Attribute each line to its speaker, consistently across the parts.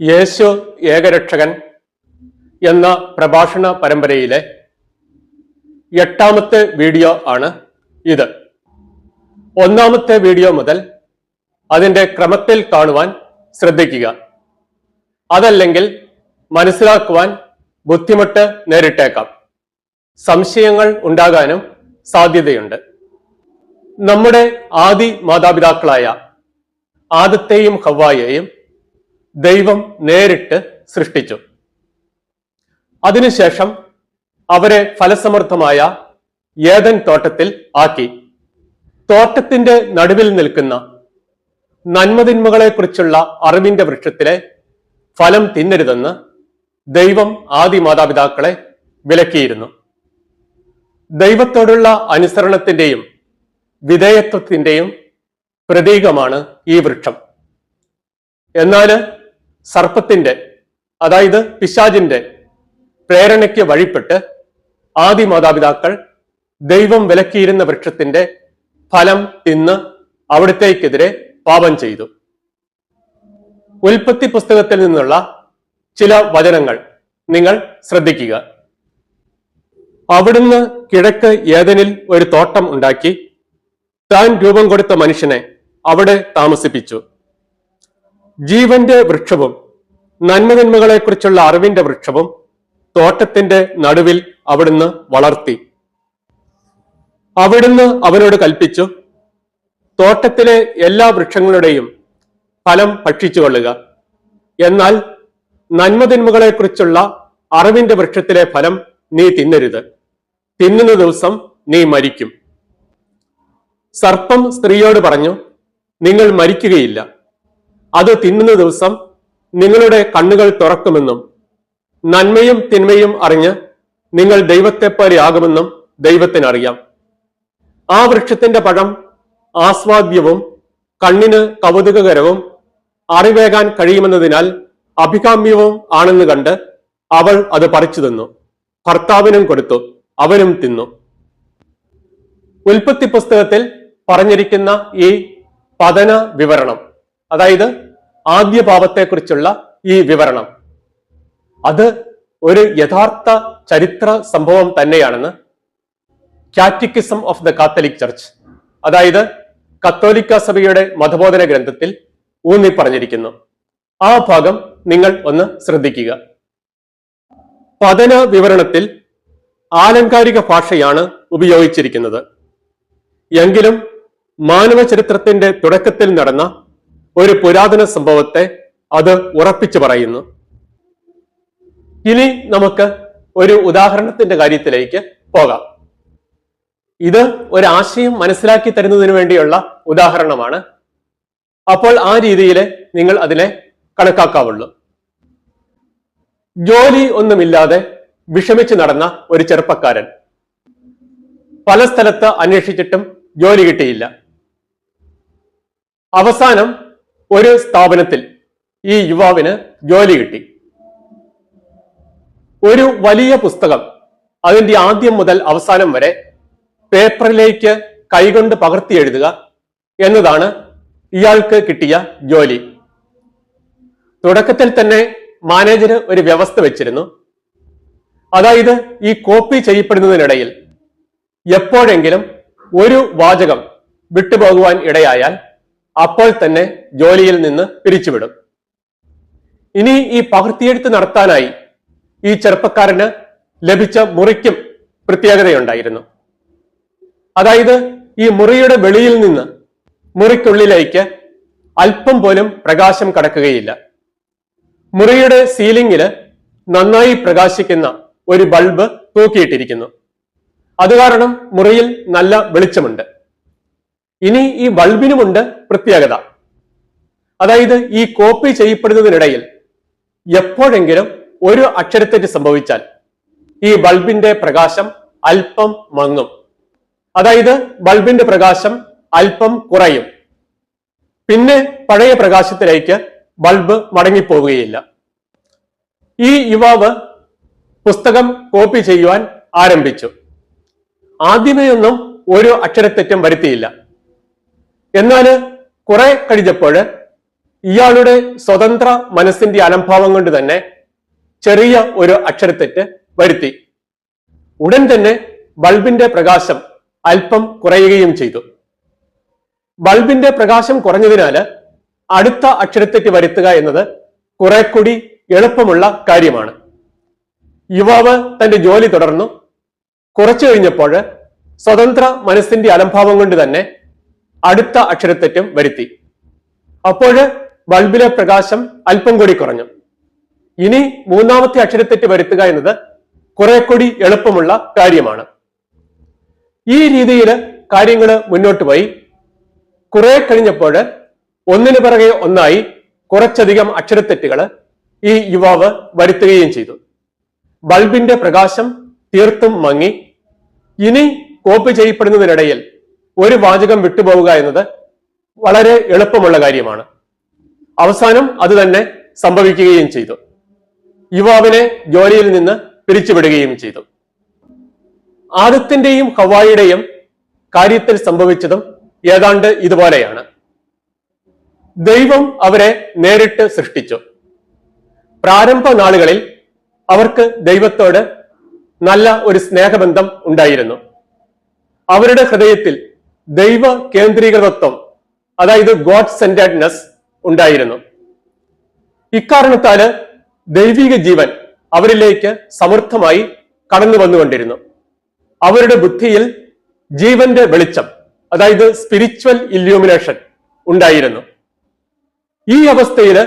Speaker 1: യേശു ഏകരക്ഷകൻ എന്ന പ്രഭാഷണ പരമ്പരയിലെ എട്ടാമത്തെ വീഡിയോ ആണ് ഇത്. ഒന്നാമത്തെ വീഡിയോ മുതൽ അതിന്റെ ക്രമത്തിൽ കാണുവാൻ ശ്രദ്ധിക്കുക. അതല്ലെങ്കിൽ മനസ്സിലാക്കുവാൻ ബുദ്ധിമുട്ട് നേരിട്ടേക്കാം. സംശയങ്ങൾ ഉണ്ടാകാനും സാധ്യതയുണ്ട്. നമ്മുടെ ആദി മാതാപിതാക്കളായ ആദത്തെയും ഹവ്വായെയും ദൈവം നേരിട്ട് സൃഷ്ടിച്ചു. അതിനുശേഷം അവരെ ഫലസമൃദ്ധമായ ഏതൻ തോട്ടത്തിൽ ആക്കി. തോട്ടത്തിന്റെ നടുവിൽ നിൽക്കുന്ന നന്മതിന്മകളെക്കുറിച്ചുള്ള അറിവിന്റെ വൃക്ഷത്തിലെ ഫലം തിന്നരുതെന്ന് ദൈവം ആദി മാതാപിതാക്കളെ വിലക്കിയിരുന്നു. ദൈവത്തോടുള്ള അനുസരണത്തിന്റെയും വിധേയത്വത്തിന്റെയും പ്രതീകമാണ് ഈ വൃക്ഷം. എന്നാൽ സർപ്പത്തിന്റെ അതായത് പിശാജിന്റെ പ്രേരണയ്ക്ക് വഴിപ്പെട്ട് ആദി മാതാപിതാക്കൾ ദൈവം വിലക്കിയിരുന്ന വൃക്ഷത്തിന്റെ ഫലം തിന്ന് അവിടത്തേക്കെതിരെ പാപം ചെയ്തു. ഉൽപ്പത്തി പുസ്തകത്തിൽ നിന്നുള്ള ചില വചനങ്ങൾ നിങ്ങൾ ശ്രദ്ധിക്കുക. അവിടുന്ന് കിഴക്ക് ഏതനിൽ ഒരു തോട്ടം ഉണ്ടാക്കി താൻ രൂപം കൊടുത്ത മനുഷ്യനെ അവിടെ താമസിപ്പിച്ചു. ജീവന്റെ വൃക്ഷവും നന്മതിന്മകളെക്കുറിച്ചുള്ള അറിവിന്റെ വൃക്ഷവും തോട്ടത്തിന്റെ നടുവിൽ അവിടുന്ന് വളർത്തി. അവിടുന്ന് അവനോട് കൽപ്പിച്ചു തോട്ടത്തിലെ എല്ലാ വൃക്ഷങ്ങളുടെയും ഫലം ഭക്ഷിച്ചു കൊള്ളുക. എന്നാൽ നന്മതിന്മകളെക്കുറിച്ചുള്ള അറിവിന്റെ വൃക്ഷത്തിലെ ഫലം നീ തിന്നരുത്. തിന്നുന്ന ദിവസം നീ മരിക്കും. സർപ്പം സ്ത്രീയോട് പറഞ്ഞു നിങ്ങൾ മരിക്കുകയില്ല. അത് തിന്നുന്ന ദിവസം നിങ്ങളുടെ കണ്ണുകൾ തുറക്കുമെന്നും നന്മയും തിന്മയും അറിഞ്ഞ് നിങ്ങൾ ദൈവത്തെപ്പോലെ ആകുമെന്നും ദൈവത്തിനറിയാം. ആ വൃക്ഷത്തിന്റെ പഴം ആസ്വാദ്യവും കണ്ണിന് കൗതുകകരവും അറിവേകാൻ കഴിയുമെന്നതിനാൽ അഭികാമ്യവും ആണെന്ന് കണ്ട് അവൾ അത് പറിച്ചു തിന്നു. ഭർത്താവിനും കൊടുത്തു അവനും തിന്നു. ഉൽപ്പത്തി പുസ്തകത്തിൽ പറഞ്ഞിരിക്കുന്ന ഈ പതന വിവരണം. അതായത് ആദ്യ പാപത്തെക്കുറിച്ചുള്ള ഈ വിവരണം. അത് ഒരു യഥാർത്ഥ ചരിത്ര സംഭവം തന്നെയാണെന്ന് catechism of the catholic church അതായത് കത്തോലിക്ക സഭയുടെ മതബോധന ഗ്രന്ഥത്തിൽ ഊന്നി പറഞ്ഞിരിക്കുന്നു ആ ഭാഗം നിങ്ങൾ ഒന്ന് ശ്രദ്ധിക്കുക. പതന വിവരണത്തിൽ ആലങ്കാരിക ഭാഷയാണ് ഉപയോഗിച്ചിരിക്കുന്നത്. എങ്കിലും മാനവ ചരിത്രത്തിന്റെ തുടക്കത്തിൽ നടന്ന ഒരു പുരാതന സംഭവത്തെ അത് ഉറപ്പിച്ചു പറയുന്നു. ഇനി നമുക്ക് ഒരു ഉദാഹരണത്തിന്റെ കാര്യത്തിലേക്ക് പോകാം. ഇത് ഒരു ആശയം മനസ്സിലാക്കി തരുന്നതിന് വേണ്ടിയുള്ള ഉദാഹരണമാണ്. അപ്പോൾ ആ രീതിയിൽ നിങ്ങൾ അതിനെ കണക്കാക്കാവുള്ളൂ. ജോലി ഒന്നുമില്ലാതെ വിഷമിച്ച് നടന്ന ഒരു ചെറുപ്പക്കാരൻ. പല സ്ഥലത്ത് അന്വേഷിച്ചിട്ടും ജോലി കിട്ടിയില്ല. അവസാനം ഒരു സ്ഥാപനത്തിൽ ഈ യുവാവിന് ജോലി കിട്ടി. ഒരു വലിയ പുസ്തകം അതിന്റെ ആദ്യം മുതൽ അവസാനം വരെ പേപ്പറിലേക്ക് കൈകൊണ്ട് പകർത്തി എഴുതുക എന്നതാണ് ഇയാൾക്ക് കിട്ടിയ ജോലി. തുടക്കത്തിൽ തന്നെ മാനേജർ ഒരു വ്യവസ്ഥ വെച്ചിരുന്നു. അതായത് ഈ കോപ്പി ചെയ്യപ്പെടുന്നതിനിടയിൽ എപ്പോഴെങ്കിലും ഒരു വാചകം വിട്ടുപോകുവാൻ ഇടയായാൽ അപ്പോൾ തന്നെ ജോലിയിൽ നിന്ന് പിരിച്ചുവിടും. ഇനി ഈ പകർത്തിയെടുത്ത് നടത്താനായി ഈ ചെറുപ്പക്കാരന് ലഭിച്ച മുറിക്കും പ്രത്യേകതയുണ്ടായിരുന്നു. അതായത് ഈ മുറിയുടെ വെളിയിൽ നിന്ന് മുറിക്കുള്ളിലേക്ക് അല്പം പോലും പ്രകാശം കടക്കുകയില്ല. മുറിയുടെ സീലിംഗിൽ നന്നായി പ്രകാശിക്കുന്ന ഒരു ബൾബ് തൂക്കിയിട്ടിരിക്കുന്നു. അതുകാരണം മുറിയിൽ നല്ല വെളിച്ചമുണ്ട്. ഇനി ഈ ബൾബിനുമുണ്ട് പ്രത്യേകത അതായത് ഈ കോപ്പി ചെയ്യപ്പെടുന്നതിനിടയിൽ എപ്പോഴെങ്കിലും ഒരു അക്ഷരത്തെറ്റ് സംഭവിച്ചാൽ ഈ ബൾബിന്റെ പ്രകാശം അല്പം മങ്ങും. അതായത് ബൾബിന്റെ പ്രകാശം അല്പം കുറയും. പിന്നെ പഴയ പ്രകാശത്തിലേക്ക് ബൾബ് മടങ്ങിപ്പോവുകയില്ല. ഈ യുവാവ് പുസ്തകം കോപ്പി ചെയ്യുവാൻ ആരംഭിച്ചു. ആദ്യമേ ഒന്നും ഒരു അക്ഷരത്തെറ്റും വരുത്തിയില്ല. എന്നാൽ കുറെ കഴിഞ്ഞപ്പോൾ ഇയാളുടെ സ്വതന്ത്ര മനസ്സിന്റെ അലംഭാവം കൊണ്ട് തന്നെ ചെറിയ ഒരു അക്ഷരത്തെറ്റ് വരുത്തി. ഉടൻ തന്നെ ബൾബിന്റെ പ്രകാശം അല്പം കുറയുകയും ചെയ്തു. ബൾബിന്റെ പ്രകാശം കുറഞ്ഞതിനാൽ അടുത്ത അക്ഷരത്തെറ്റ് വരുത്തുക എന്നത് കുറെ കൂടി എളുപ്പമുള്ള കാര്യമാണ്. യുവാവ് തന്റെ ജോലി തുടർന്നു. കുറച്ചു കഴിഞ്ഞപ്പോൾ സ്വതന്ത്ര മനസ്സിന്റെ അലംഭാവം കൊണ്ട് തന്നെ അടുത്ത അക്ഷരത്തെറ്റും വരുത്തി. അപ്പോൾ ബൾബിലെ പ്രകാശം അല്പം കൂടി കുറഞ്ഞു. ഇനി മൂന്നാമത്തെ അക്ഷരത്തെറ്റ് വരുത്തുക എന്നത് കുറെ കൂടി എളുപ്പമുള്ള കാര്യമാണ്. ഈ രീതിയിൽ കാര്യങ്ങൾ മുന്നോട്ട് പോയി. കുറെ കഴിഞ്ഞപ്പോൾ ഒന്നിനു പിറകെ ഒന്നായി കുറച്ചധികം അക്ഷരത്തെറ്റുകൾ ഈ യുവാവ് വരുത്തുകയും ചെയ്തു. ബൾബിന്റെ പ്രകാശം തീർത്തും മങ്ങി. ഇനി കോപ്പി ചെയ്യപ്പെടുന്നതിനിടയിൽ ഒരു വാചകം വിട്ടുപോവുക എന്നത് വളരെ എളുപ്പമുള്ള കാര്യമാണ്. അവസാനം അത് തന്നെ സംഭവിക്കുകയും ചെയ്തു. യുവാവിനെ ജോലിയിൽ നിന്ന് പിരിച്ചുവിടുകയും ചെയ്തു. ആദത്തിന്റെയും ഹവായിയുടെയും കാര്യത്തിൽ സംഭവിച്ചതും ഏതാണ്ട് ഇതുപോലെയാണ്. ദൈവം അവരെ നേരിട്ട് സൃഷ്ടിച്ചു. പ്രാരംഭ നാളുകളിൽ അവർക്ക് ദൈവത്തോട് നല്ല ഒരു സ്നേഹബന്ധം ഉണ്ടായിരുന്നു. അവരുടെ ഹൃദയത്തിൽ ദൈവ കേന്ദ്രീകൃതത്വം അതായത് ഗോഡ് സെന്റേഡ്നെസ് ഉണ്ടായിരുന്നു. ഇക്കാരണത്താൽ ദൈവിക ജീവൻ അവരിലേക്ക് സമൃദ്ധമായി കടന്നു വന്നുകൊണ്ടിരുന്നു. അവരുടെ ബുദ്ധിയിൽ ജീവന്റെ വെളിച്ചം അതായത് സ്പിരിച്വൽ ഇല്യൂമിനേഷൻ ഉണ്ടായിരുന്നു. ഈ അവസ്ഥയിൽ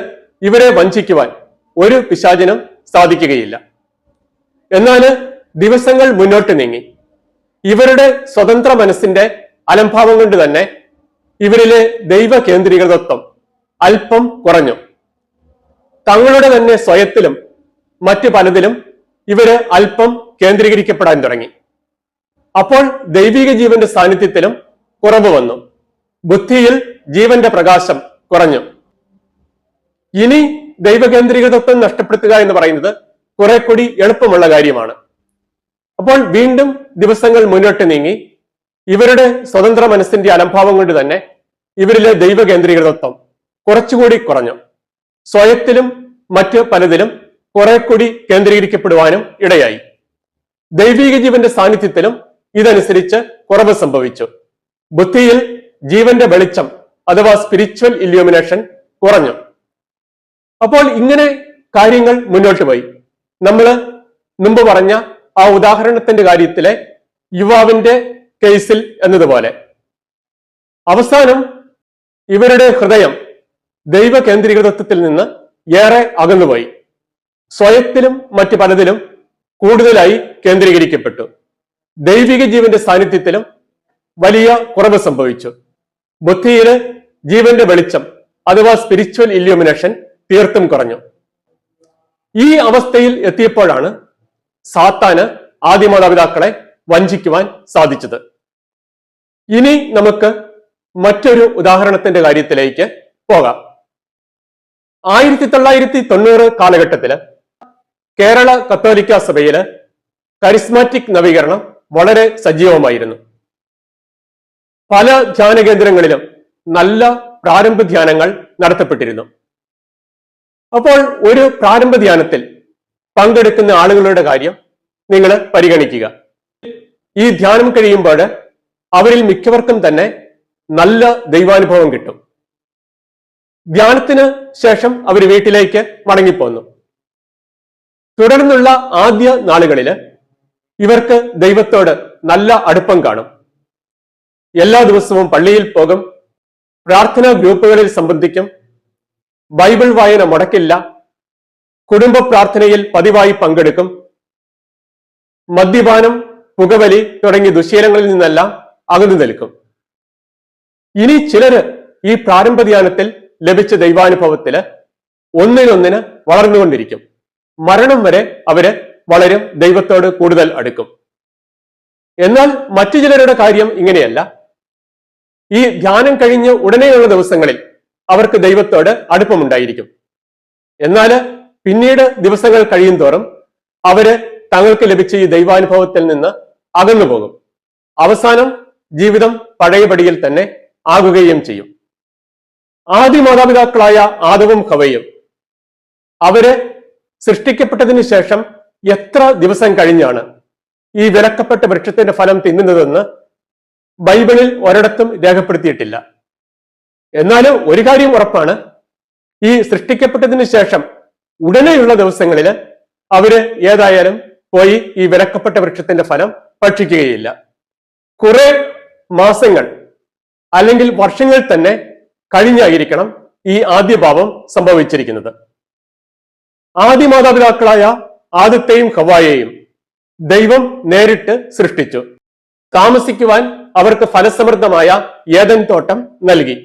Speaker 1: ഇവരെ വഞ്ചിക്കുവാൻ ഒരു പിശാചിനും സാധിക്കുകയില്ല. എന്നാൽ ദിവസങ്ങൾ മുന്നോട്ട് നീങ്ങി. ഇവരുടെ സ്വതന്ത്ര മനസ്സിന്റെ അലംഭാവം കൊണ്ട് തന്നെ ഇവരിലെ ദൈവ കേന്ദ്രീകൃതത്വം അല്പം കുറഞ്ഞു. തങ്ങളുടെ തന്നെ സ്വയത്തിലും മറ്റു പലതിലും ഇവർ അല്പം കേന്ദ്രീകരിക്കപ്പെടാൻ തുടങ്ങി. അപ്പോൾ ദൈവിക ജീവന്റെ സാന്നിധ്യത്തിലും കുറവ് വന്നു. ബുദ്ധിയിൽ ജീവന്റെ പ്രകാശം കുറഞ്ഞു. ഇനി ദൈവകേന്ദ്രീകൃതത്വം നഷ്ടപ്പെടുത്തുക എന്ന് പറയുന്നത് കുറെ കൂടി എളുപ്പമുള്ള കാര്യമാണ്. അപ്പോൾ വീണ്ടും ദിവസങ്ങൾ മുന്നോട്ട് നീങ്ങി ഇവരുടെ സ്വതന്ത്ര മനസ്സിന്റെ അലംഭാവം കൊണ്ട് തന്നെ ഇവരിലെ ദൈവകേന്ദ്രീകൃതത്വം കുറച്ചുകൂടി കുറഞ്ഞു. സ്വയത്തിലും മറ്റ് പലതിലും കുറെ കൂടി കേന്ദ്രീകരിക്കപ്പെടുവാനും ഇടയായി. ദൈവിക ജീവന്റെ സാന്നിധ്യത്തിലും ഇതനുസരിച്ച് കുറവ് സംഭവിച്ചു. ബുദ്ധിയിൽ ജീവന്റെ വെളിച്ചം അഥവാ സ്പിരിച്വൽ ഇല്യൂമിനേഷൻ കുറഞ്ഞു. അപ്പോൾ ഇങ്ങനെ കാര്യങ്ങൾ മുന്നോട്ട് പോയി. നമ്മൾ മുമ്പ് പറഞ്ഞ ആ ഉദാഹരണത്തിന്റെ കാര്യത്തിലെ യുവാവിന്റെ കേസിൽ എന്നതുപോലെ. അവസാനം ഇവരുടെ ഹൃദയം ദൈവ കേന്ദ്രീകൃതത്വത്തിൽ നിന്ന് ഏറെ അകന്നുപോയി. സ്വയത്തിലും മറ്റ് പലതിലും കൂടുതലായി കേന്ദ്രീകരിക്കപ്പെട്ടു. ദൈവിക ജീവന്റെ സാന്നിധ്യത്തിലും വലിയ കുറവ് സംഭവിച്ചു. ബുദ്ധിയിൽ ജീവന്റെ വെളിച്ചം അഥവാ സ്പിരിച്വൽ ഇല്യൂമിനേഷൻ തീർത്തും കുറഞ്ഞു. ഈ അവസ്ഥയിൽ എത്തിയപ്പോഴാണ് സാത്താന് ആദ്യ മാതാപിതാക്കളെ വഞ്ചിക്കുവാൻ സാധിച്ചത്. ഇനി നമുക്ക് മറ്റൊരു ഉദാഹരണത്തിന്റെ കാര്യത്തിലേക്ക് പോകാം. ആയിരത്തി തൊള്ളായിരത്തി തൊണ്ണൂറ് കാലഘട്ടത്തിൽ കേരള കത്തോലിക്ക സഭയിൽ കരിസ്മാറ്റിക് നവീകരണം വളരെ സജീവമായിരുന്നു. പല ധ്യാന കേന്ദ്രങ്ങളിലും നല്ല പ്രാരംഭ ധ്യാനങ്ങൾ നടത്തപ്പെട്ടിരുന്നു. അപ്പോൾ ഒരു പ്രാരംഭ ധ്യാനത്തിൽ പങ്കെടുക്കുന്ന ആളുകളുടെ കാര്യം നിങ്ങൾ പരിഗണിക്കുക. ഈ ധ്യാനം കഴിയുമ്പോൾ അവരിൽ മിക്കവർക്കും തന്നെ നല്ല ദൈവാനുഭവം കിട്ടും. ധ്യാനത്തിന് ശേഷം അവർ വീട്ടിലേക്ക് മടങ്ങിപ്പോന്നു. തുടർന്നുള്ള ആദ്യ നാളുകളിൽ ഇവർക്ക് ദൈവത്തോട് നല്ല അടുപ്പം കാണും. എല്ലാ ദിവസവും പള്ളിയിൽ പോകും പ്രാർത്ഥനാ ഗ്രൂപ്പുകളിൽ സംബന്ധിക്കും ബൈബിൾ വായന മുടക്കില്ല കുടുംബ പ്രാർത്ഥനയിൽ പതിവായി പങ്കെടുക്കും മദ്യപാനം പുകവലി തുടങ്ങിയ ദുശീലങ്ങളിൽ നിന്നെല്ലാം അകന്നു നിൽക്കും. ഇനി ചിലര് ഈ പ്രാരംഭ ധ്യാനത്തിൽ ലഭിച്ച ദൈവാനുഭവത്തിൽ ഒന്നിനൊന്നിന് വളർന്നുകൊണ്ടിരിക്കും. മരണം വരെ അവർ വളരും ദൈവത്തോട് കൂടുതൽ അടുക്കും. എന്നാൽ മറ്റു ചിലരുടെ കാര്യം ഇങ്ങനെയല്ല. ഈ ധ്യാനം കഴിഞ്ഞ് ഉടനെയുള്ള ദിവസങ്ങളിൽ അവർക്ക് ദൈവത്തോട് അടുപ്പമുണ്ടായിരിക്കും. എന്നാൽ പിന്നീട് ദിവസങ്ങൾ കഴിയും തോറും അവർ തങ്ങൾക്ക് ലഭിച്ച ഈ ദൈവാനുഭവത്തിൽ നിന്ന് അകന്നു പോകും. അവസാനം ജീവിതം പഴയപടിയിൽ തന്നെ ആകുകയും ചെയ്യും. ആദ്യ മാതാപിതാക്കളായ ആദവും ഹവയും അവർ സൃഷ്ടിക്കപ്പെട്ടതിന് ശേഷം എത്ര ദിവസം കഴിഞ്ഞാണ് ഈ വിലക്കപ്പെട്ട വൃക്ഷത്തിന്റെ ഫലം തിന്നുന്നതെന്ന് ബൈബിളിൽ ഒരിടത്തും രേഖപ്പെടുത്തിയിട്ടില്ല. എന്നാലും ഒരു കാര്യം ഉറപ്പാണ്. ഈ സൃഷ്ടിക്കപ്പെട്ടതിന് ശേഷം ഉടനെയുള്ള ദിവസങ്ങളിൽ അവർ ഏതായാലും പോയി ഈ വിലക്കപ്പെട്ട വൃക്ഷത്തിന്റെ ഫലം ഭക്ഷിക്കുകയില്ല. കുറെ മാസങ്ങൾ അല്ലെങ്കിൽ വർഷങ്ങൾ തന്നെ കഴിഞ്ഞായിരിക്കണം ഈ ആദ്യ പാപം സംഭവിച്ചിരിക്കുന്നത്. ആദ്യ മാതാപിതാക്കളായ ആദത്തെയും ഹവായെയും ദൈവം നേരിട്ട് സൃഷ്ടിച്ചു. താമസിക്കുവാൻ അവർക്ക് ഫലസമൃദ്ധമായ ഏതൻ തോട്ടം നൽകി.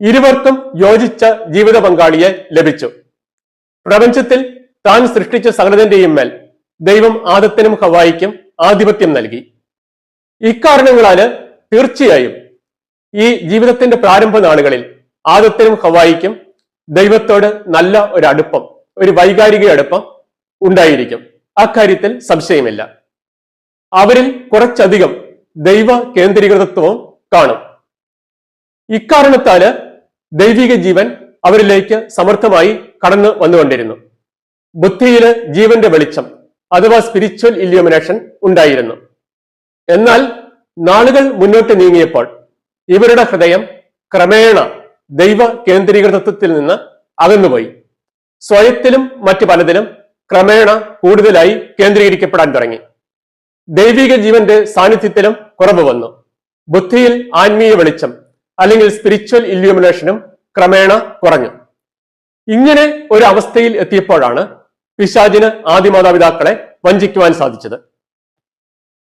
Speaker 1: ഇരുവർക്കും യോജിച്ച ജീവിത പങ്കാളിയെ ലഭിച്ചു. പ്രപഞ്ചത്തിൽ താൻ സൃഷ്ടിച്ച സകലതിന്റെയും മേൽ ദൈവം ആദത്തിനും ഹവായിക്കും ആധിപത്യം നൽകി. ഇക്കാരണങ്ങളാൽ തീർച്ചയായും ഈ ജീവിതത്തിന്റെ പ്രാരംഭ നാളുകളിൽ ആദത്തിനും ഹവായിക്കും ദൈവത്തോട് നല്ല ഒരു അടുപ്പം ഒരു വൈകാരിക അടുപ്പം ഉണ്ടായിരിക്കും. അക്കാര്യത്തിൽ സംശയമില്ല. അവരിൽ കുറച്ചധികം ദൈവ കേന്ദ്രീകൃതത്വവും കാണും. ഇക്കാരണത്താൽ ദൈവിക ജീവൻ അവരിലേക്ക് സമർത്ഥമായി കടന്നു വന്നുകൊണ്ടിരുന്നു. ബുദ്ധിയിലെ ജീവന്റെ വെളിച്ചം അഥവാ സ്പിരിച്വൽ ഇല്യൂമിനേഷൻ ഉണ്ടായിരുന്നു. എന്നാൽ നാളുകൾ മുന്നോട്ട് നീങ്ങിയപ്പോൾ ഇവരുടെ ഹൃദയം ക്രമേണ ദൈവ കേന്ദ്രീകൃതത്വത്തിൽ നിന്ന് അകന്നുപോയി. സ്വയത്തിലും മറ്റു പലതിലും ക്രമേണ കൂടുതലായി കേന്ദ്രീകരിക്കപ്പെടാൻ തുടങ്ങി. ദൈവിക ജീവന്റെ സാന്നിധ്യത്തിലും കുറവ് വന്നു. ബുദ്ധിയിൽ ആത്മീയ വെളിച്ചം അല്ലെങ്കിൽ സ്പിരിച്വൽ ഇല്യൂമിനേഷനും ക്രമേണ കുറഞ്ഞു. ഇങ്ങനെ ഒരു അവസ്ഥയിൽ എത്തിയപ്പോഴാണ് പിശാചിന് ആദിമാതാപിതാക്കളെ വഞ്ചിക്കുവാൻ സാധിച്ചത്.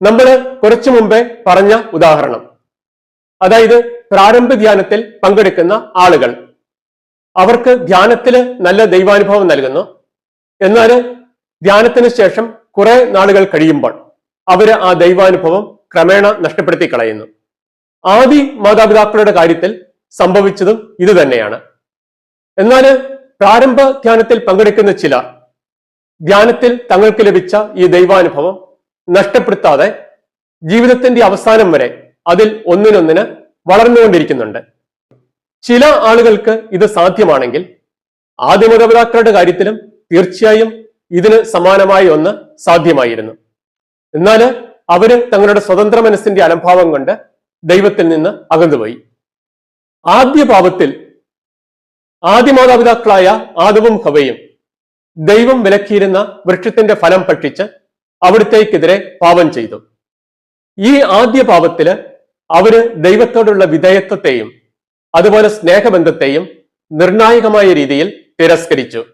Speaker 1: നമ്മൾ കുറച്ചു മുമ്പേ പറഞ്ഞ ഉദാഹരണം. അതായത് പ്രാരംഭ ധ്യാനത്തിൽ പങ്കെടുക്കുന്ന ആളുകൾ. അവർക്ക് ധ്യാനത്തിൽ നല്ല ദൈവാനുഭവം നൽകുന്നു. എന്നാൽ ധ്യാനത്തിന് ശേഷം കുറെ നാളുകൾ കഴിയുമ്പോൾ അവർ ആ ദൈവാനുഭവം ക്രമേണ നഷ്ടപ്പെടുത്തി കളയുന്നു ആദി മാതാപിതാക്കളുടെ കാര്യത്തിൽ സംഭവിച്ചതും ഇതുതന്നെയാണ്. എന്നാൽ പ്രാരംഭ ധ്യാനത്തിൽ പങ്കെടുക്കുന്ന ചിലർ ധ്യാനത്തിൽ തങ്ങൾക്ക് ലഭിച്ച ഈ ദൈവാനുഭവം നഷ്ടപ്പെടുത്താതെ ജീവിതത്തിന്റെ അവസാനം വരെ അതിൽ ഒന്നിനൊന്നിന് വളർന്നുകൊണ്ടിരിക്കുന്നുണ്ട്. ചില ആളുകൾക്ക് ഇത് സാധ്യമാണെങ്കിൽ ആദ്യ മാതാപിതാക്കളുടെ കാര്യത്തിലും തീർച്ചയായും ഇതിന് സമാനമായ ഒന്ന് സാധ്യമായിരുന്നു. എന്നാൽ അവർ തങ്ങളുടെ സ്വതന്ത്ര മനസ്സിന്റെ അലംഭാവം കൊണ്ട് ദൈവത്തിൽ നിന്ന് അകന്നുപോയി. ആദ്യ പാപത്തിൽ ആദ്യ മാതാപിതാക്കളായ ആദവും ഹവയും ദൈവം വിലക്കിയിരുന്ന വൃക്ഷത്തിന്റെ ഫലം ഭക്ഷിച്ച് അവിടുത്തേക്കെതിരെ പാപം ചെയ്തു. ഈ ആദ്യ പാപത്തിൽ അവർ ദൈവത്തോടുള്ള വിധേയത്വത്തെയും അതുപോലെ സ്നേഹബന്ധത്തെയും നിർണായകമായ രീതിയിൽ തിരസ്കരിച്ചു.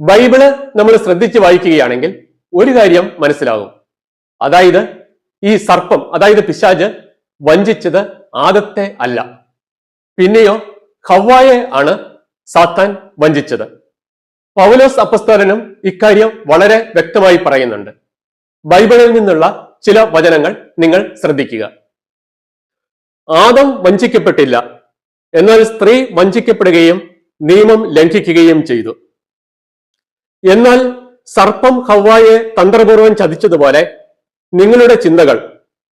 Speaker 1: ബൈബിൾ നമ്മൾ ശ്രദ്ധിച്ച് വായിക്കുകയാണെങ്കിൽ ഒരു കാര്യം മനസ്സിലാകും. അതായത് ഈ സർപ്പം അതായത് പിശാജ് വഞ്ചിച്ചത് ആദത്തെ അല്ല. പിന്നെയോ ഹവ്വായെ ആണ് സാത്താൻ വഞ്ചിച്ചത്. പൗലോസ് അപ്പസ്തോലനും ഇക്കാര്യം വളരെ വ്യക്തമായി പറയുന്നുണ്ട്. ബൈബിളിൽ നിന്നുള്ള ചില വചനങ്ങൾ നിങ്ങൾ ശ്രദ്ധിക്കുക. ആദം വഞ്ചിക്കപ്പെട്ടില്ല. എന്നാൽ സ്ത്രീ വഞ്ചിക്കപ്പെടുകയും നിയമം ലംഘിക്കുകയും ചെയ്തു. എന്നാൽ സർപ്പം ഹവ്വായെ തന്ത്രപൂർവം ചതിച്ചതുപോലെ നിങ്ങളുടെ ചിന്തകൾ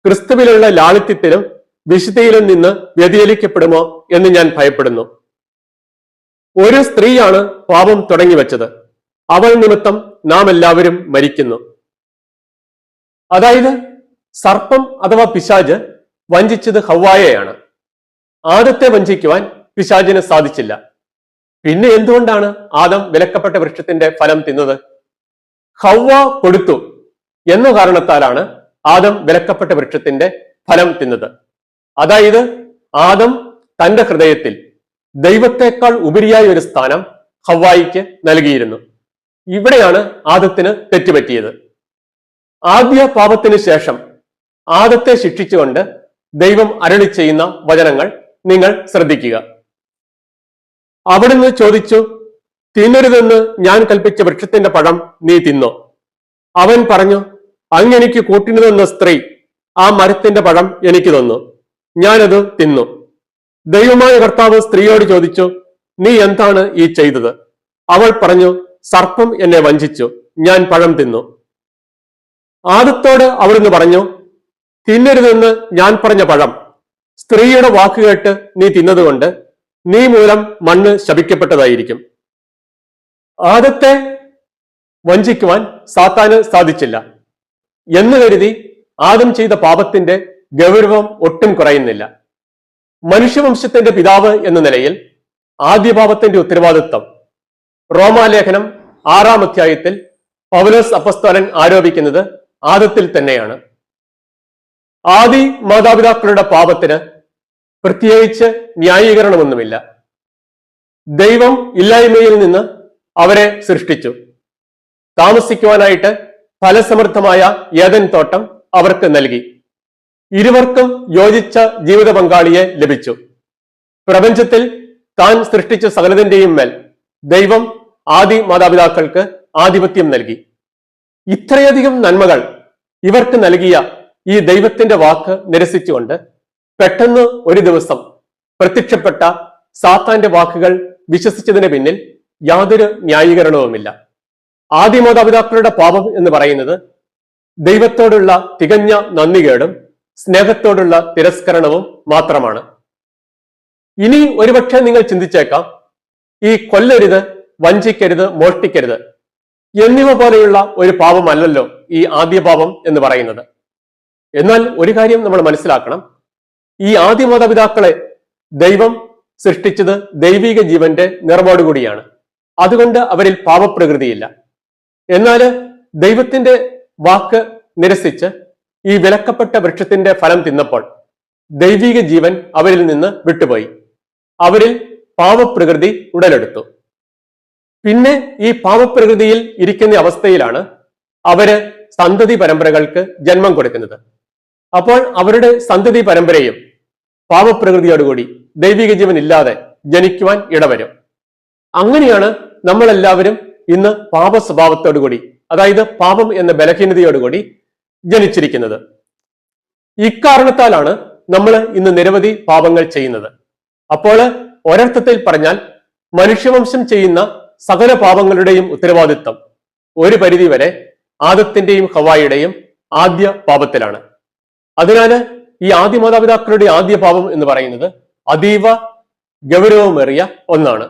Speaker 1: ക്രിസ്തുവിലുള്ള ലാളിത്യത്തിലും വിശുദ്ധയിലും നിന്ന് വ്യതിചലിക്കപ്പെടുമോ എന്ന് ഞാൻ ഭയപ്പെടുന്നു. ഒരു സ്ത്രീയാണ് പാപം തുടങ്ങി വെച്ചത് അവൾ നിമിത്തം നാം എല്ലാവരും മരിക്കുന്നു. അതായത് സർപ്പം അഥവാ പിശാജ് വഞ്ചിച്ചത് ഹവായയാണ് ആദത്തെ വഞ്ചിക്കുവാൻ പിശാജിന് സാധിച്ചില്ല. പിന്നെ എന്തുകൊണ്ടാണ് ആദം വിലക്കപ്പെട്ട വൃക്ഷത്തിന്റെ ഫലം തിന്നത്? ഹവ്വ കൊടുത്തു എന്ന കാരണത്താലാണ് ആദം വിലക്കപ്പെട്ട വൃക്ഷത്തിന്റെ ഫലം തിന്നത്. അതായത് ആദം തന്റെ ഹൃദയത്തിൽ ദൈവത്തെക്കാൾ ഉപരിയായ ഒരു സ്ഥാനം ഹവായിക്ക് നൽകിയിരുന്നു. ഇവിടെയാണ് ആദത്തിന് തെറ്റുപറ്റിയത്. ആദ്യ പാപത്തിന് ശേഷം ആദത്തെ ശിക്ഷിച്ചുകൊണ്ട് ദൈവം അരളി ചെയ്യുന്ന വചനങ്ങൾ നിങ്ങൾ ശ്രദ്ധിക്കുക. അവിടുന്ന് ചോദിച്ചു തിന്നരുതെന്ന് ഞാൻ കൽപ്പിച്ച വൃക്ഷത്തിന്റെ പഴം നീ തിന്നോ? അവൻ പറഞ്ഞു അങ്ങെനിക്ക് കൂട്ടിനു തന്ന സ്ത്രീ ആ മരത്തിന്റെ പഴം എനിക്ക് തന്നു. ഞാനത് തിന്നു. ദൈവമായ കർത്താവ് സ്ത്രീയോട് ചോദിച്ചു നീ എന്താണ് ഈ ചെയ്തത്? അവൾ പറഞ്ഞു സർപ്പം എന്നെ വഞ്ചിച്ചു ഞാൻ പഴം തിന്നു. ആദത്തോട് അവിടുന്ന് പറഞ്ഞു തിന്നരുതെന്ന് ഞാൻ പറഞ്ഞ പഴം. സ്ത്രീയുടെ വാക്കുകേട്ട് നീ തിന്നതുകൊണ്ട് നീ മൂലം മണ്ണ് ശപിക്കപ്പെട്ടതായിരിക്കും. ആദത്തെ വഞ്ചിക്കുവാൻ സാത്താന് സാധിച്ചില്ല. എന്ന് കരുതി ആദം ചെയ്ത പാപത്തിന്റെ ഗൗരവം ഒട്ടും കുറയുന്നില്ല. മനുഷ്യവംശത്തിന്റെ പിതാവ് എന്ന നിലയിൽ ആദ്യ പാപത്തിന്റെ ഉത്തരവാദിത്വം റോമാലേഖനം ആറാം അധ്യായത്തിൽ പൗലോസ് അപ്പസ്തോലൻ ആരോപിക്കുന്നത് ആദത്തിൽ തന്നെയാണ്. ആദി മാതാപിതാക്കളുടെ പാപത്തിന് പ്രത്യേകിച്ച് ന്യായീകരണമൊന്നുമില്ല. ദൈവം ഇല്ലായ്മയിൽ നിന്ന് അവരെ സൃഷ്ടിച്ചു. താമസിക്കുവാനായിട്ട് ഫലസമൃദ്ധമായ ഏതൻ തോട്ടം അവർക്ക് നൽകി. ഇരുവർക്കും യോജിച്ച ജീവിത പങ്കാളിയെ ലഭിച്ചു. പ്രപഞ്ചത്തിൽ താൻ സൃഷ്ടിച്ച സകലതിന്റെയും മേൽ ദൈവം ആദി മാതാപിതാക്കൾക്ക് ആധിപത്യം നൽകി. ഇത്രയധികം നന്മകൾ ഇവർക്ക് നൽകിയ ഈ ദൈവത്തിന്റെ വാക്ക് നിരസിച്ചുകൊണ്ട് പെട്ടെന്ന് ഒരു ദിവസം പ്രത്യക്ഷപ്പെട്ട സാത്താന്റെ വാക്കുകൾ വിശ്വസിച്ചതിന് പിന്നിൽ യാതൊരു ന്യായീകരണവുമില്ല. ആദ്യ മാതാപിതാക്കളുടെ പാപം എന്ന് പറയുന്നത് ദൈവത്തോടുള്ള തികഞ്ഞ നന്ദികേടും സ്നേഹത്തോടുള്ള തിരസ്കരണവും മാത്രമാണ്. ഇനി ഒരുപക്ഷെ നിങ്ങൾ ചിന്തിച്ചേക്കാം ഈ കൊല്ലരുത് വഞ്ചിക്കരുത് മോഷ്ടിക്കരുത് എന്നിവ പോലെയുള്ള ഒരു പാപമല്ലല്ലോ ഈ ആദ്യ പാപം എന്ന് പറയുന്നത്. എന്നാൽ ഒരു കാര്യം നമ്മൾ മനസ്സിലാക്കണം. ഈ ആദ്യ മാതാപിതാക്കളെ ദൈവം സൃഷ്ടിച്ചത് ദൈവിക ജീവന്റെ നിറവോടുകൂടിയാണ് അതുകൊണ്ട് അവരിൽ പാപപ്രകൃതിയില്ല. എന്നാൽ ദൈവത്തിന്റെ വാക്ക് നിരസിച്ച് ഈ വിലക്കപ്പെട്ട വൃക്ഷത്തിന്റെ ഫലം തിന്നപ്പോൾ ദൈവിക ജീവൻ അവരിൽ നിന്ന് വിട്ടുപോയി. അവരിൽ പാപപ്രകൃതി ഉടലെടുത്തു. പിന്നെ ഈ പാപപ്രകൃതിയിൽ ഇരിക്കുന്ന അവസ്ഥയിലാണ് അവർ സന്തതി പരമ്പരകൾക്ക് ജന്മം കൊടുക്കുന്നത്. അപ്പോൾ അവരുടെ സന്തതി പരമ്പരയും പാപപ്രകൃതിയോടുകൂടി ദൈവിക ജീവൻ ഇല്ലാതെ ജനിക്കുവാൻ ഇടവരും. അങ്ങനെയാണ് നമ്മളെല്ലാവരും ഇന്ന് പാപ സ്വഭാവത്തോടുകൂടി അതായത് പാപം എന്ന ബലഹീനതയോടുകൂടി ജനിച്ചിരിക്കുന്നത്. ഇക്കാരണത്താലാണ് നമ്മൾ ഇന്ന് നിരവധി പാപങ്ങൾ ചെയ്യുന്നത്. അപ്പോൾ ഒരർത്ഥത്തിൽ പറഞ്ഞാൽ മനുഷ്യവംശം ചെയ്യുന്ന സകല പാപങ്ങളുടെയും ഉത്തരവാദിത്വം ഒരു പരിധിവരെ ആദത്തിന്റെയും ഹവായിയുടെയും ആദ്യ പാപത്തിലാണ്. അതിനാൽ ഈ ആദ്യ മാതാപിതാക്കളുടെ ആദ്യ പാപം എന്ന് പറയുന്നത് അതീവ ഗൗരവമേറിയ ഒന്നാണ്.